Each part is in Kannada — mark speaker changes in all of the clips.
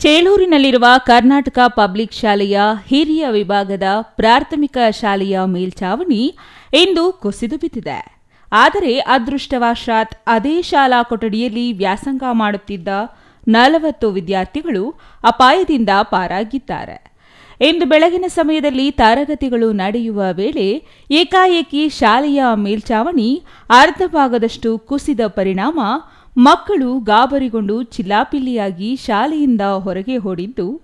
Speaker 1: ಚೇಳೂರಿನಲ್ಲಿರುವ ಕರ್ನಾಟಕ ಪಬ್ಲಿಕ್ ಶಾಲೆಯ ಹಿರಿಯ ವಿಭಾಗದ ಪ್ರಾಥಮಿಕ ಶಾಲೆಯ ಮೇಲ್ಛಾವಣಿ ಇಂದು ಕುಸಿದು ಬಿದ್ದಿದೆ. ಆದರೆ ಅದೃಷ್ಟವಶಾತ್ ಅದೇ ಶಾಲಾ ಕೊಠಡಿಯಲ್ಲಿ ವ್ಯಾಸಂಗ ಮಾಡುತ್ತಿದ್ದ ನಲವತ್ತು ವಿದ್ಯಾರ್ಥಿಗಳು ಅಪಾಯದಿಂದ ಪಾರಾಗಿದ್ದಾರೆ. ಇಂದು ಬೆಳಗಿನ ಸಮಯದಲ್ಲಿ ತರಗತಿಗಳು ನಡೆಯುವ ವೇಳೆ ಏಕಾಏಕಿ ಶಾಲೆಯ ಮೇಲ್ಛಾವಣಿ ಅರ್ಧ ಭಾಗದಷ್ಟು ಕುಸಿದ ಪರಿಣಾಮ ಮಕ್ಕಳು ಗಾಬರಿಗೊಂಡು ಚಿಲ್ಲಾಪಿಲ್ಲಿಯಾಗಿ ಶಾಲೆಯಿಂದ ಹೊರಗೆ ಓಡಿದ್ದು,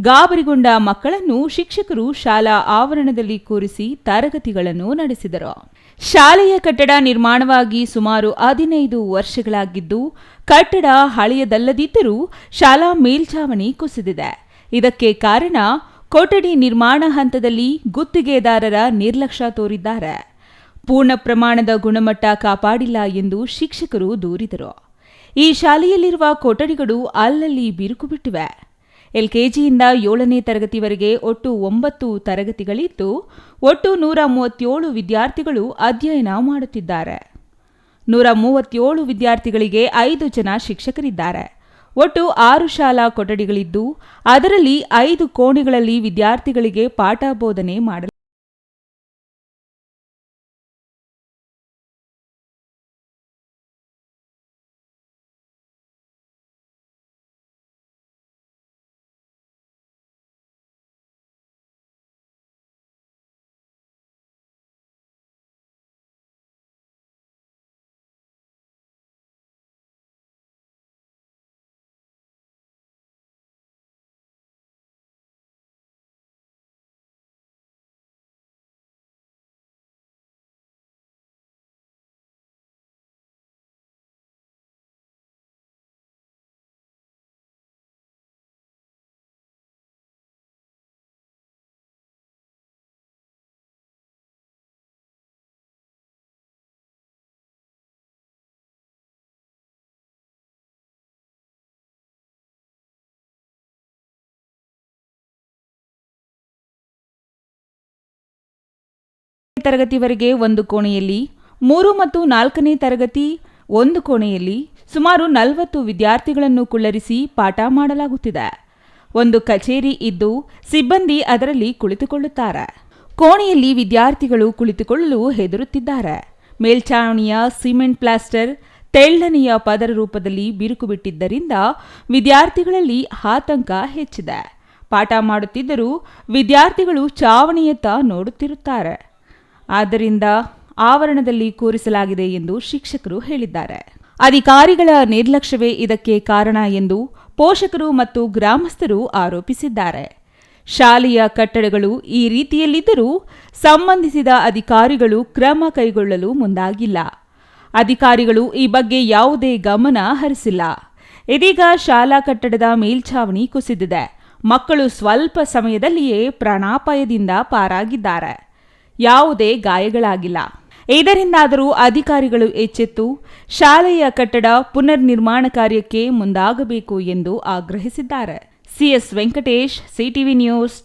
Speaker 1: ಗಾಬರಿಗೊಂಡ ಮಕ್ಕಳನ್ನು ಶಿಕ್ಷಕರು ಶಾಲಾ ಆವರಣದಲ್ಲಿ ಕೂರಿಸಿ ತರಗತಿಗಳನ್ನು ನಡೆಸಿದರು. ಶಾಲೆಯ ಕಟ್ಟಡ ನಿರ್ಮಾಣವಾಗಿ ಸುಮಾರು ಹದಿನೈದು ವರ್ಷಗಳಾಗಿದ್ದು, ಕಟ್ಟಡ ಹಳೆಯದಲ್ಲದಿದ್ದರೂ ಶಾಲಾ ಮೇಲ್ಛಾವಣಿ ಕುಸಿದಿದೆ. ಇದಕ್ಕೆ ಕಾರಣ ಕೊಠಡಿ ನಿರ್ಮಾಣ ಹಂತದಲ್ಲಿ ಗುತ್ತಿಗೆದಾರರ ನಿರ್ಲಕ್ಷ್ಯ ತೋರಿದ್ದಾರೆ. ಪೂರ್ಣ ಪ್ರಮಾಣದ ಗುಣಮಟ್ಟ ಕಾಪಾಡಿಲ್ಲ ಎಂದು ಶಿಕ್ಷಕರು ದೂರಿದರು. ಈ ಶಾಲೆಯಲ್ಲಿರುವ ಕೊಠಡಿಗಳು ಅಲ್ಲಲ್ಲಿ ಬಿರುಕು ಬಿಟ್ಟಿವೆ. ಎಲ್ಕೆಜಿಯಿಂದ ಏಳನೇ ತರಗತಿವರೆಗೆ ಒಟ್ಟು ಒಂಬತ್ತು ತರಗತಿಗಳಿದ್ದು, ಒಟ್ಟು ನೂರ ಮೂವತ್ತೇಳು ವಿದ್ಯಾರ್ಥಿಗಳು ಅಧ್ಯಯನ ಮಾಡುತ್ತಿದ್ದಾರೆ. ನೂರ ಮೂವತ್ತೇಳು ವಿದ್ಯಾರ್ಥಿಗಳಿಗೆ ಐದು ಜನ ಶಿಕ್ಷಕರಿದ್ದಾರೆ. ಒಟ್ಟು ಆರು ಶಾಲಾ ಕೊಠಡಿಗಳಿದ್ದು, ಅದರಲ್ಲಿ ಐದು ಕೋಣೆಗಳಲ್ಲಿ ವಿದ್ಯಾರ್ಥಿಗಳಿಗೆ ಪಾಠ ಬೋಧನೆ ಮಾಡಲಾಗಿದೆ ತರಗತಿವರೆಗೆ ಒಂದು ಕೋಣೆಯಲ್ಲಿ, ಮೂರು ಮತ್ತು ನಾಲ್ಕನೇ ತರಗತಿ ಒಂದು ಕೋಣೆಯಲ್ಲಿ ಸುಮಾರು ನಲವತ್ತು ವಿದ್ಯಾರ್ಥಿಗಳನ್ನು ಕುಳ್ಳರಿಸಿ ಪಾಠ ಮಾಡಲಾಗುತ್ತಿದೆ. ಒಂದು ಕಚೇರಿ ಇದ್ದು ಸಿಬ್ಬಂದಿ ಅದರಲ್ಲಿ ಕುಳಿತುಕೊಳ್ಳುತ್ತಾರೆ. ಕೋಣೆಯಲ್ಲಿ ವಿದ್ಯಾರ್ಥಿಗಳು ಕುಳಿತುಕೊಳ್ಳಲು ಹೆದರುತ್ತಿದ್ದಾರೆ. ಮೇಲ್ಛಾವಣಿಯ ಸಿಮೆಂಟ್ ಪ್ಲಾಸ್ಟರ್ ತೆಳ್ಳನೆಯ ಪದರ ರೂಪದಲ್ಲಿ ಬಿರುಕು ಬಿಟ್ಟಿದ್ದರಿಂದ ವಿದ್ಯಾರ್ಥಿಗಳಲ್ಲಿ ಆತಂಕ ಹೆಚ್ಚಿದೆ. ಪಾಠ ಮಾಡುತ್ತಿದ್ದರೂ ವಿದ್ಯಾರ್ಥಿಗಳು ಚಾವಣಿಯತ್ತ ನೋಡುತ್ತಿರುತ್ತಾರೆ. ಆದ್ದರಿಂದ ಆವರಣದಲ್ಲಿ ಕೂರಿಸಲಾಗಿದೆ ಎಂದು ಶಿಕ್ಷಕರು ಹೇಳಿದ್ದಾರೆ. ಅಧಿಕಾರಿಗಳ ನಿರ್ಲಕ್ಷ್ಯವೇ ಇದಕ್ಕೆ ಕಾರಣ ಎಂದು ಪೋಷಕರು ಮತ್ತು ಗ್ರಾಮಸ್ಥರು ಆರೋಪಿಸಿದ್ದಾರೆ. ಶಾಲೆಯ ಕಟ್ಟಡಗಳು ಈ ರೀತಿಯಲ್ಲಿದ್ದರೂ ಸಂಬಂಧಿಸಿದ ಅಧಿಕಾರಿಗಳು ಕ್ರಮ ಕೈಗೊಳ್ಳಲು ಮುಂದಾಗಿಲ್ಲ. ಅಧಿಕಾರಿಗಳು ಈ ಬಗ್ಗೆ ಯಾವುದೇ ಗಮನ ಹರಿಸಿಲ್ಲ. ಇದೀಗ ಶಾಲಾ ಕಟ್ಟಡದ ಮೇಲ್ಛಾವಣಿ ಕುಸಿದಿದೆ. ಮಕ್ಕಳು ಸ್ವಲ್ಪ ಸಮಯದಲ್ಲಿಯೇ ಪ್ರಾಣಾಪಾಯದಿಂದ ಪಾರಾಗಿದ್ದಾರೆ. ಯಾವುದೇ ಗಾಯಗಳಾಗಿಲ್ಲ. ಇದರಿಂದಾದರೂ ಅಧಿಕಾರಿಗಳು ಎಚ್ಚೆತ್ತು, ಶಾಲೆಯ ಕಟ್ಟಡ ಪುನರ್ ನಿರ್ಮಾಣ ಕಾರ್ಯಕ್ಕೆ ಮುಂದಾಗಬೇಕು ಎಂದು ಆಗ್ರಹಿಸಿದ್ದಾರೆ. CS Venkatesh CTV news